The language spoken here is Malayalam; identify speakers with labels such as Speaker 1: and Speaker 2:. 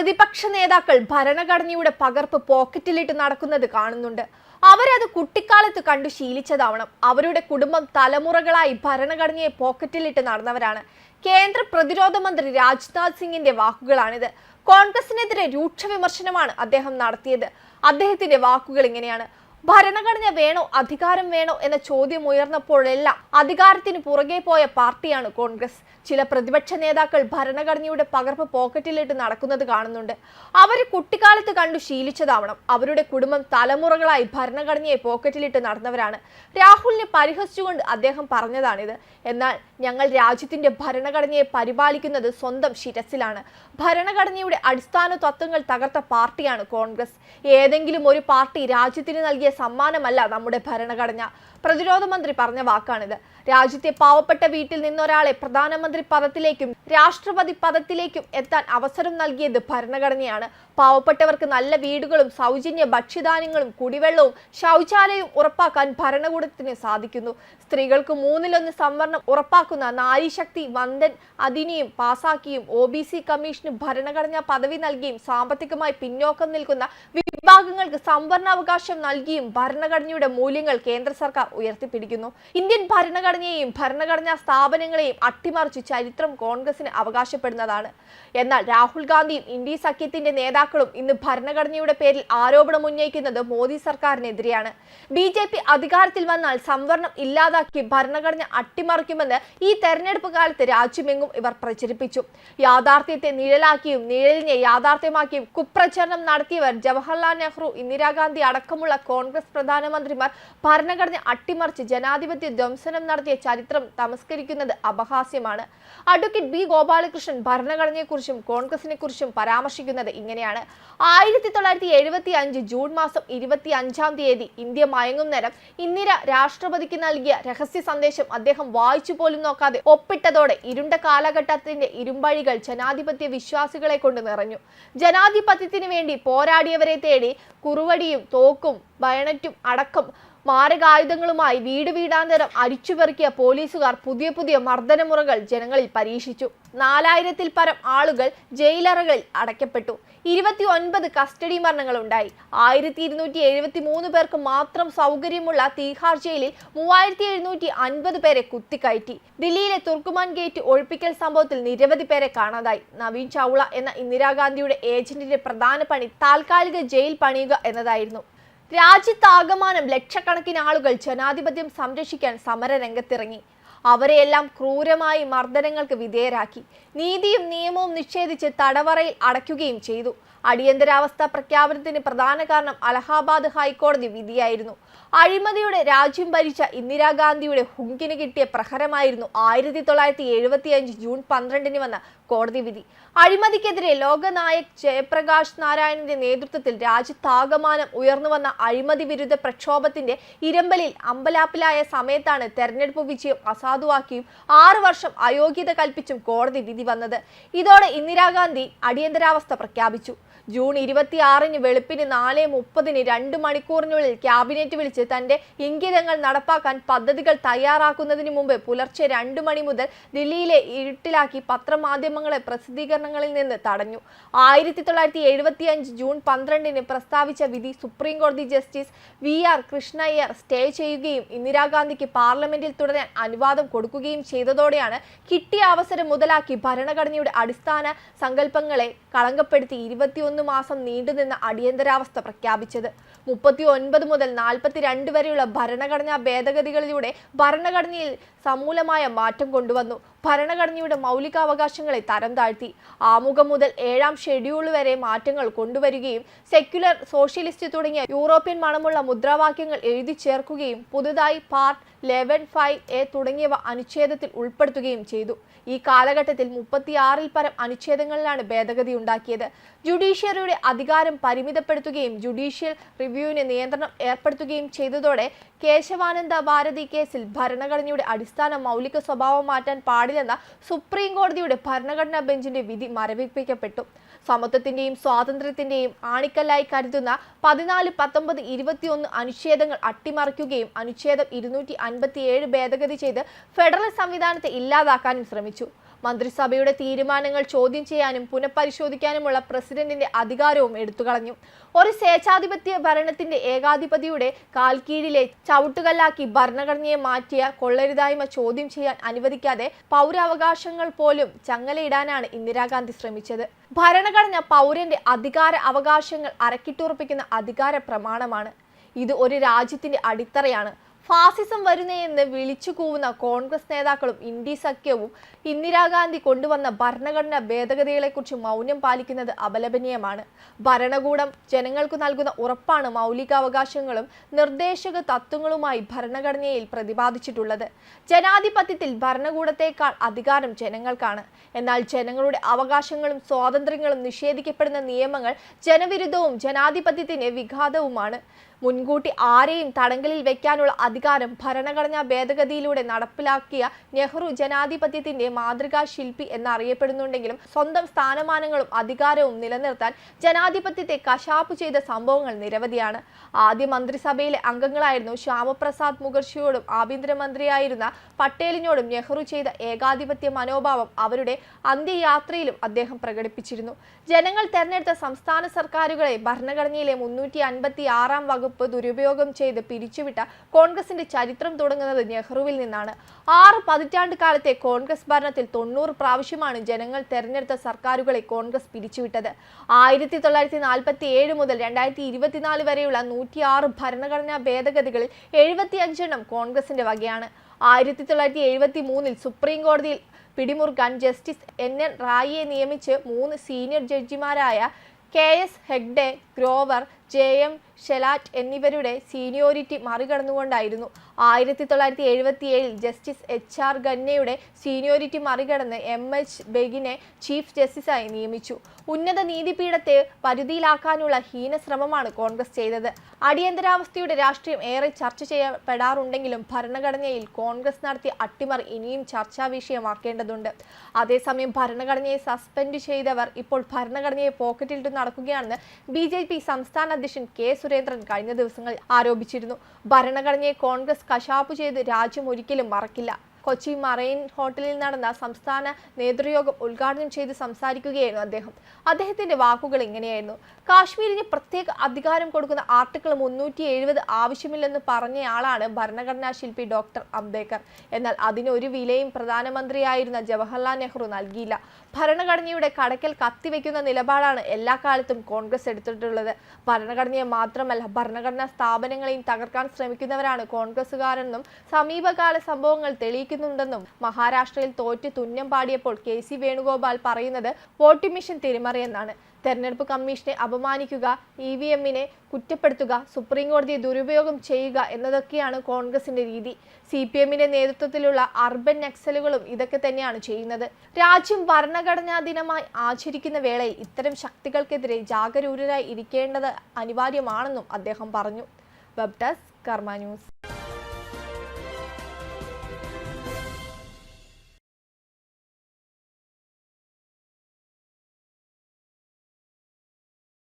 Speaker 1: പ്രതിപക്ഷ നേതാക്കൾ ഭരണഘടനയുടെ പകർപ്പ് പോക്കറ്റിലിട്ട് നടക്കുന്നത് കാണുന്നുണ്ട് അവരത് കുട്ടിക്കാലത്ത് കണ്ടു ശീലിച്ചതാവണം അവരുടെ കുടുംബം തലമുറകളായി ഭരണഘടനയെ പോക്കറ്റിലിട്ട് നടന്നവരാണ് കേന്ദ്ര പ്രതിരോധ മന്ത്രി രാജ്നാഥ് സിംഗിന്റെ വാക്കുകളാണിത് കോൺഗ്രസിനെതിരെ രൂക്ഷ വിമർശനമാണ് അദ്ദേഹം നടത്തിയത് അദ്ദേഹത്തിന്റെ വാക്കുകൾ ഇങ്ങനെയാണ് ഭരണഘടന വേണോ അധികാരം വേണോ എന്ന ചോദ്യം ഉയർന്നപ്പോഴെല്ലാം അധികാരത്തിന് പുറകെ പോയ പാർട്ടിയാണ് കോൺഗ്രസ് ചില പ്രതിപക്ഷ നേതാക്കൾ ഭരണഘടനയുടെ പകർപ്പ് പോക്കറ്റിലിട്ട് നടക്കുന്നത് കാണുന്നുണ്ട് അവർ കുട്ടിക്കാലത്ത് കണ്ടു ശീലിച്ചതാവണം അവരുടെ കുടുംബം തലമുറകളായി ഭരണഘടനയെ പോക്കറ്റിലിട്ട് നടന്നവരാണ് രാഹുലിനെ പരിഹസിച്ചുകൊണ്ട് അദ്ദേഹം പറഞ്ഞതാണിത് എന്നാൽ ഞങ്ങൾ രാജ്യത്തിന്റെ ഭരണഘടനയെ പരിപാലിക്കുന്നത് സ്വന്തം ശിരസിലാണ് ഭരണഘടനയുടെ അടിസ്ഥാന തത്വങ്ങൾ തകർത്ത പാർട്ടിയാണ് കോൺഗ്രസ് ഏതെങ്കിലും ഒരു പാർട്ടി രാജ്യത്തിന് നൽകിയ സമ്മാനമല്ല നമ്മുടെ ഭരണഘടന പ്രതിരോധ മന്ത്രി പറഞ്ഞ വാക്കാണിത് രാജ്യത്തെ പാവപ്പെട്ട വീട്ടിൽ നിന്നൊരാളെ പ്രധാനമന്ത്രി പദത്തിലേക്കും രാഷ്ട്രപതി പദത്തിലേക്കും എത്താൻ അവസരം നൽകിയത് ഭരണഘടനയാണ് പാവപ്പെട്ടവർക്ക് നല്ല വീടുകളും സൗജന്യ ഭക്ഷ്യധാന്യങ്ങളും കുടിവെള്ളവും ശൗചാലയവും ഉറപ്പാക്കാൻ ഭരണകൂടത്തിന് സാധിക്കുന്നു സ്ത്രീകൾക്ക് മൂന്നിലൊന്ന് സംവരണം ഉറപ്പാക്കും നടക്കുന്ന നാരീശക്തി വന്ദൻ അതിനെയും പാസാക്കിയും ഒ ബി സി കമ്മീഷന് ഭരണഘടനാ പദവി നൽകിയും സാമ്പത്തികമായി പിന്നോക്കം നിൽക്കുന്ന വിഭാഗങ്ങൾക്ക് സംവരണാവകാശം നൽകിയും ഭരണഘടനയുടെ മൂല്യങ്ങൾ കേന്ദ്ര സർക്കാർ ഉയർത്തിപ്പിടിക്കുന്നു ഇന്ത്യൻ ഭരണഘടനയെയും ഭരണഘടനാ സ്ഥാപനങ്ങളെയും അട്ടിമറിച്ച് ചരിത്രം കോൺഗ്രസിന് അവകാശപ്പെടുന്നതാണ് എന്നാൽ രാഹുൽ ഗാന്ധിയും ഇന്ത്യ സഖ്യത്തിന്റെ നേതാക്കളും ഇന്ന് ഭരണഘടനയുടെ പേരിൽ ആരോപണം ഉന്നയിക്കുന്നത് മോദി സർക്കാരിനെതിരെയാണ് ബി ജെ പി അധികാരത്തിൽ വന്നാൽ സംവരണം ഇല്ലാതാക്കി ഭരണഘടന അട്ടിമറിക്കുമെന്ന് ഈ തെരഞ്ഞെടുപ്പ് കാലത്ത് രാജ്യമെങ്ങും ഇവർ പ്രചരിപ്പിച്ചു യാഥാർത്ഥ്യത്തെ നിഴലാക്കിയും നിഴലിനെ യാഥാർത്ഥ്യമാക്കിയും കുപ്രചരണം നടത്തിയവർ ജവഹർലാൽ ജവഹർലാൽ നെഹ്റു ഇന്ദിരാഗാന്ധി അടക്കമുള്ള കോൺഗ്രസ് പ്രധാനമന്ത്രിമാർ ഭരണഘടന അട്ടിമറിച്ച് ജനാധിപത്യ ധ്വംസനം നടത്തിയ ചരിത്രം തമസ്കരിക്കുന്നത് അപഹാസ്യമാണ് അഡ്വക്കേറ്റ് ബി ഗോപാലകൃഷ്ണൻ ഭരണഘടനയെക്കുറിച്ചും കോൺഗ്രസിനെക്കുറിച്ചും പരാമർശിക്കുന്നത് ഇങ്ങനെയാണ് ആയിരത്തി തൊള്ളായിരത്തി എഴുപത്തി അഞ്ച് ജൂൺ മാസം ഇരുപത്തി അഞ്ചാം തീയതി ഇന്ത്യ മയങ്ങും നേരം ഇന്ദിര രാഷ്ട്രപതിക്ക് നൽകിയ രഹസ്യ സന്ദേശം അദ്ദേഹം വായിച്ചു പോലും നോക്കാതെ ഒപ്പിട്ടതോടെ ഇരുണ്ട കാലഘട്ടത്തിന്റെ ഇരുമ്പഴികൾ ജനാധിപത്യ വിശ്വാസികളെ കൊണ്ട് നിറഞ്ഞു ജനാധിപത്യത്തിന് വേണ്ടി പോരാടിയവരെ തേടി തേടി കുറുവടിയും തോക്കും ബയണറ്റും അടക്കം മാരകായുധങ്ങളുമായി വീട് വീടാന്തരം അരിച്ചുപെറുക്കിയ പോലീസുകാർ പുതിയ പുതിയ മർദ്ദനമുറകൾ ജനങ്ങളിൽ പരീക്ഷിച്ചു നാലായിരത്തിൽ പരം ആളുകൾ ജയിലറകളിൽ അടയ്ക്കപ്പെട്ടു ഇരുപത്തി ഒൻപത് കസ്റ്റഡി ഉണ്ടായി ആയിരത്തി ഇരുന്നൂറ്റി എഴുപത്തി മൂന്ന് പേർക്ക് മാത്രം സൗകര്യമുള്ള തീഹാർ ജയിലിൽ മൂവായിരത്തി എഴുന്നൂറ്റി അൻപത് പേരെ കുത്തിക്കയറ്റി ദില്ലിയിലെ തുർക്കുമാൻ ഗേറ്റ് ഒഴിപ്പിക്കൽ സംഭവത്തിൽ നിരവധി പേരെ കാണാതായി നവീൻ ചൗള എന്ന ഇന്ദിരാഗാന്ധിയുടെ ഏജന്റിന്റെ പ്രധാന പണി താൽക്കാലിക ജയിൽ പണിയുക എന്നതായിരുന്നു രാജ്യത്താകമാനം ലക്ഷക്കണക്കിന് ആളുകൾ ജനാധിപത്യം സംരക്ഷിക്കാൻ രംഗത്തിറങ്ങി അവരെയെല്ലാം ക്രൂരമായി മർദ്ദനങ്ങൾക്ക് വിധേയരാക്കി നീതിയും നിയമവും നിഷേധിച്ച് തടവറയിൽ അടയ്ക്കുകയും ചെയ്തു അടിയന്തരാവസ്ഥ പ്രഖ്യാപനത്തിന് പ്രധാന കാരണം അലഹാബാദ് ഹൈക്കോടതി വിധിയായിരുന്നു അഴിമതിയുടെ രാജ്യം ഭരിച്ച ഇന്ദിരാഗാന്ധിയുടെ ഹുങ്കിന് കിട്ടിയ പ്രഹരമായിരുന്നു ആയിരത്തി തൊള്ളായിരത്തി അഞ്ച് ജൂൺ പന്ത്രണ്ടിന് വന്ന കോടതി വിധി അഴിമതിക്കെതിരെ ലോകനായക് ജയപ്രകാശ് നാരായണന്റെ നേതൃത്വത്തിൽ രാജ്യത്താകമാനം ഉയർന്നു വന്ന അഴിമതി വിരുദ്ധ പ്രക്ഷോഭത്തിന്റെ ഇരമ്പലിൽ അമ്പലാപ്പിലായ സമയത്താണ് തെരഞ്ഞെടുപ്പ് വിജയം അസാധുവാക്കിയും ആറു വർഷം അയോഗ്യത കൽപ്പിച്ചും കോടതി വിധി വന്നത് ഇതോടെ ഇന്ദിരാഗാന്ധി അടിയന്തരാവസ്ഥ പ്രഖ്യാപിച്ചു ജൂൺ ആറിന് വെളുപ്പിന് നാല് മുപ്പതിന് രണ്ട് മണിക്കൂറിനുള്ളിൽ ക്യാബിനറ്റ് വിളിച്ച് തന്റെ ഇംഗിതങ്ങൾ നടപ്പാക്കാൻ പദ്ധതികൾ തയ്യാറാക്കുന്നതിന് മുമ്പ് പുലർച്ചെ രണ്ട് മണി മുതൽ ദില്ലിയിലെ ഇരുട്ടിലാക്കി പത്രമാധ്യമങ്ങളെ പ്രസിദ്ധീകരണങ്ങളിൽ നിന്ന് തടഞ്ഞു ആയിരത്തി തൊള്ളായിരത്തി എഴുപത്തിയഞ്ച് ജൂൺ പന്ത്രണ്ടിന് പ്രസ്താവിച്ച വിധി സുപ്രീം കോടതി justice V R Krishna Iyer stay ചെയ്യുകയും ഇന്ദിരാഗാന്ധിക്ക് പാർലമെന്റിൽ തുടരാൻ അനുവാദം കൊടുക്കുകയും ചെയ്തതോടെയാണ് കിട്ടിയ അവസരം മുതലാക്കി ഭരണഘടനയുടെ അടിസ്ഥാന സങ്കല്പങ്ങളെ കളങ്കപ്പെടുത്തി ഇരുപത്തി നാൽപ്പത്തിയൊന്ന് മാസം നീണ്ടുനിന്ന അടിയന്തരാവസ്ഥ പ്രഖ്യാപിച്ചത് മുപ്പത്തി ഒൻപത് മുതൽ നാൽപ്പത്തിരണ്ട് വരെയുള്ള ഭരണഘടനാ ഭേദഗതികളിലൂടെ ഭരണഘടനയിൽ സമൂലമായ മാറ്റം കൊണ്ടുവന്നു ഭരണഘടനയുടെ മൗലികാവകാശങ്ങളെ തരം താഴ്ത്തി ആമുഖം മുതൽ ഏഴാം ഷെഡ്യൂൾ വരെ മാറ്റങ്ങൾ കൊണ്ടുവരികയും സെക്യുലർ സോഷ്യലിസ്റ്റ് തുടങ്ങിയ യൂറോപ്യൻ മണമുള്ള മുദ്രാവാക്യങ്ങൾ എഴുതി ചേർക്കുകയും പുതുതായി പാർട്ട് ലെവൻ ഫൈവ് എ തുടങ്ങിയവ അനുച്ഛേദത്തിൽ ഉൾപ്പെടുത്തുകയും ചെയ്തു ഈ കാലഘട്ടത്തിൽ മുപ്പത്തിയാറിൽ പരം അനുച്ഛേദങ്ങളിലാണ് ഭേദഗതി ഉണ്ടാക്കിയത് ജുഡീഷ്യറിയുടെ അധികാരം പരിമിതപ്പെടുത്തുകയും ജുഡീഷ്യൽ റിവ്യൂവിന് നിയന്ത്രണം ഏർപ്പെടുത്തുകയും ചെയ്തതോടെ കേശവാനന്ദ ഭാരതി കേസിൽ ഭരണഘടനയുടെ അടിസ്ഥാന മൗലിക സ്വഭാവം മാറ്റാൻ പാടില്ല പാടില്ലെന്ന സുപ്രീം കോടതിയുടെ ഭരണഘടനാ ബെഞ്ചിന്റെ വിധി മരവിപ്പിക്കപ്പെട്ടു സമത്വത്തിന്റെയും സ്വാതന്ത്ര്യത്തിന്റെയും ആണിക്കല്ലായി കരുതുന്ന പതിനാല് പത്തൊമ്പത് ഇരുപത്തിയൊന്ന് അനുച്ഛേദങ്ങൾ അട്ടിമറിക്കുകയും അനുച്ഛേദം ഇരുന്നൂറ്റി അൻപത്തിയേഴ് ഭേദഗതി ചെയ്ത് ഫെഡറൽ സംവിധാനത്തെ ഇല്ലാതാക്കാനും ശ്രമിച്ചു മന്ത്രിസഭയുടെ തീരുമാനങ്ങൾ ചോദ്യം ചെയ്യാനും പുനഃപരിശോധിക്കാനുമുള്ള പ്രസിഡന്റിന്റെ അധികാരവും എടുത്തുകളഞ്ഞു ഒരു സ്വേച്ഛാധിപത്യ ഭരണത്തിന്റെ ഏകാധിപതിയുടെ കാൽക്കീഴിലെ ചവിട്ടുകല്ലാക്കി ഭരണഘടനയെ മാറ്റിയ കൊള്ളരുതായ്മ ചോദ്യം ചെയ്യാൻ അനുവദിക്കാതെ പൗരാവകാശങ്ങൾ പോലും ചങ്ങലയിടാനാണ് ഇന്ദിരാഗാന്ധി ശ്രമിച്ചത് ഭരണഘടന പൗരന്റെ അധികാര അവകാശങ്ങൾ അരക്കിട്ടുറപ്പിക്കുന്ന അധികാര പ്രമാണമാണ് ഇത് ഒരു രാജ്യത്തിന്റെ അടിത്തറയാണ് ഫാസിസം വരുന്നേയെന്ന് വിളിച്ചു കൂവുന്ന കോൺഗ്രസ് നേതാക്കളും ഇന്ത്യ സഖ്യവും ഇന്ദിരാഗാന്ധി കൊണ്ടുവന്ന ഭരണഘടനാ ഭേദഗതികളെക്കുറിച്ച് മൗനം പാലിക്കുന്നത് അപലപനീയമാണ് ഭരണകൂടം ജനങ്ങൾക്ക് നൽകുന്ന ഉറപ്പാണ് മൗലികാവകാശങ്ങളും നിർദ്ദേശക തത്വങ്ങളുമായി ഭരണഘടനയിൽ പ്രതിപാദിച്ചിട്ടുള്ളത് ജനാധിപത്യത്തിൽ ഭരണകൂടത്തേക്കാൾ അധികാരം ജനങ്ങൾക്കാണ് എന്നാൽ ജനങ്ങളുടെ അവകാശങ്ങളും സ്വാതന്ത്ര്യങ്ങളും നിഷേധിക്കപ്പെടുന്ന നിയമങ്ങൾ ജനവിരുദ്ധവും ജനാധിപത്യത്തിന് വിഘാതവുമാണ് മുൻകൂട്ടി ആരെയും തടങ്കലിൽ വെക്കാനുള്ള അധികാരം ഭരണഘടനാ ഭേദഗതിയിലൂടെ നടപ്പിലാക്കിയ നെഹ്റു ജനാധിപത്യത്തിന്റെ മാതൃകാ ശില്പി എന്നറിയപ്പെടുന്നുണ്ടെങ്കിലും സ്വന്തം സ്ഥാനമാനങ്ങളും അധികാരവും നിലനിർത്താൻ ജനാധിപത്യത്തെ കശാപ്പ് ചെയ്ത സംഭവങ്ങൾ നിരവധിയാണ് ആദ്യ മന്ത്രിസഭയിലെ അംഗങ്ങളായിരുന്നു ശ്യാമപ്രസാദ് മുഖർജിയോടും ആഭ്യന്തരമന്ത്രിയായിരുന്ന പട്ടേലിനോടും നെഹ്റു ചെയ്ത ഏകാധിപത്യ മനോഭാവം അവരുടെ അന്ത്യയാത്രയിലും അദ്ദേഹം പ്രകടിപ്പിച്ചിരുന്നു ജനങ്ങൾ തെരഞ്ഞെടുത്ത സംസ്ഥാന സർക്കാരുകളെ ഭരണഘടനയിലെ മുന്നൂറ്റി അൻപത്തി ആറാം വകുപ്പ് വകുപ്പ് ദുരുപയോഗം ചെയ്ത് പിരിച്ചുവിട്ട കോൺഗ്രസിന്റെ ചരിത്രം തുടങ്ങുന്നത് നെഹ്റുവിൽ നിന്നാണ് ആറ് പതിറ്റാണ്ട് കാലത്തെ കോൺഗ്രസ് ഭരണത്തിൽ തൊണ്ണൂറ് പ്രാവശ്യമാണ് ജനങ്ങൾ തെരഞ്ഞെടുത്ത സർക്കാരുകളെ കോൺഗ്രസ് പിരിച്ചുവിട്ടത് ആയിരത്തി തൊള്ളായിരത്തി നാൽപ്പത്തി ഏഴ് മുതൽ രണ്ടായിരത്തി ഇരുപത്തിനാല് വരെയുള്ള നൂറ്റിയാറ് ഭരണഘടനാ ഭേദഗതികളിൽ അഞ്ചെണ്ണം കോൺഗ്രസിന്റെ വകയാണ് ആയിരത്തി തൊള്ളായിരത്തി എഴുപത്തി മൂന്നിൽ സുപ്രീം കോടതിയിൽ പിടിമുറുക്കാൻ ജസ്റ്റിസ് എൻ എൻ റായിയെ നിയമിച്ച് മൂന്ന് സീനിയർ ജഡ്ജിമാരായ K S Hegde Grover J M Shelat എന്നിവരുടെ സീനിയോറിറ്റി മറികടന്നുകൊണ്ടായിരുന്നു ആയിരത്തി തൊള്ളായിരത്തി എഴുപത്തി ഏഴിൽ ജസ്റ്റിസ് എച്ച് ആർ ഖന്നയുടെ സീനിയോറിറ്റി മറികടന്ന് എം എച്ച് ബെഗിനെ ചീഫ് ജസ്റ്റിസായി നിയമിച്ചു ഉന്നത നീതിപീഠത്തെ പരിധിയിലാക്കാനുള്ള ഹീനശ്രമമാണ് കോൺഗ്രസ് ചെയ്തത് അടിയന്തരാവസ്ഥയുടെ രാഷ്ട്രീയം ഏറെ ചർച്ച ചെയ്യപ്പെടാറുണ്ടെങ്കിലും ഭരണഘടനയിൽ കോൺഗ്രസ് നടത്തിയ അട്ടിമറി ഇനിയും ചർച്ചാ വിഷയമാക്കേണ്ടതുണ്ട് അതേസമയം ഭരണഘടനയെ സസ്പെൻഡ് ചെയ്തവർ ഇപ്പോൾ ഭരണഘടനയെ പോക്കറ്റിലിട്ട് നടക്കുകയാണെന്ന് ബി സംസ്ഥാന അധ്യക്ഷൻ കെ സുരേന്ദ്രൻ കഴിഞ്ഞ ദിവസങ്ങളിൽ ആരോപിച്ചിരുന്നു ഭരണഘടനയെ കോൺഗ്രസ് കശാപ്പു ചെയ്ത് രാജ്യം ഒരിക്കലും മറക്കില്ല കൊച്ചി മറൈൻ ഹോട്ടലിൽ നടന്ന സംസ്ഥാന നേതൃയോഗം ഉദ്ഘാടനം ചെയ്ത് സംസാരിക്കുകയായിരുന്നു അദ്ദേഹം അദ്ദേഹത്തിന്റെ വാക്കുകൾ ഇങ്ങനെയായിരുന്നു കാശ്മീരിന് പ്രത്യേക അധികാരം കൊടുക്കുന്ന ആർട്ടിക്കിൾ മുന്നൂറ്റി എഴുപത് ആവശ്യമില്ലെന്ന് പറഞ്ഞയാളാണ് ഭരണഘടനാ ശില്പി ഡോക്ടർ അംബേദ്കർ എന്നാൽ അതിനൊരു വിലയും പ്രധാനമന്ത്രിയായിരുന്ന ജവഹർലാൽ നെഹ്റു നൽകിയില്ല ഭരണഘടനയുടെ കടക്കൽ കത്തിവെക്കുന്ന നിലപാടാണ് എല്ലാ കാലത്തും കോൺഗ്രസ് എടുത്തിട്ടുള്ളത് ഭരണഘടനയെ മാത്രമല്ല ഭരണഘടനാ സ്ഥാപനങ്ങളെയും തകർക്കാൻ ശ്രമിക്കുന്നവരാണ് കോൺഗ്രസ്സുകാരെന്നും സമീപകാല സംഭവങ്ങൾ തെളിയിക്കുന്നുണ്ടെന്നും മഹാരാഷ്ട്രയിൽ തോറ്റ് തുന്നം പാടിയപ്പോൾ കെ സി വേണുഗോപാൽ പറയുന്നത് വോട്ടിംഗ് മെഷീൻ തിരിമറിയെന്നാണ് തെരഞ്ഞെടുപ്പ് കമ്മീഷനെ അപമാനിക്കുക ഇ വി എമ്മിനെ കുറ്റപ്പെടുത്തുക സുപ്രീംകോടതിയെ ദുരുപയോഗം ചെയ്യുക എന്നതൊക്കെയാണ് കോൺഗ്രസിന്റെ രീതി സി പി എമ്മിന്റെ നേതൃത്വത്തിലുള്ള അർബൻ നക്സലുകളും ഇതൊക്കെ തന്നെയാണ് ചെയ്യുന്നത് രാജ്യം ഭരണഘടനാ ദിനമായി ആചരിക്കുന്ന വേളയിൽ ഇത്തരം ശക്തികൾക്കെതിരെ ജാഗരൂകരായി ഇരിക്കേണ്ടത് അനിവാര്യമാണെന്നും അദ്ദേഹം പറഞ്ഞു വെബ് ഡെസ്ക് കർമ്മ ന്യൂസ്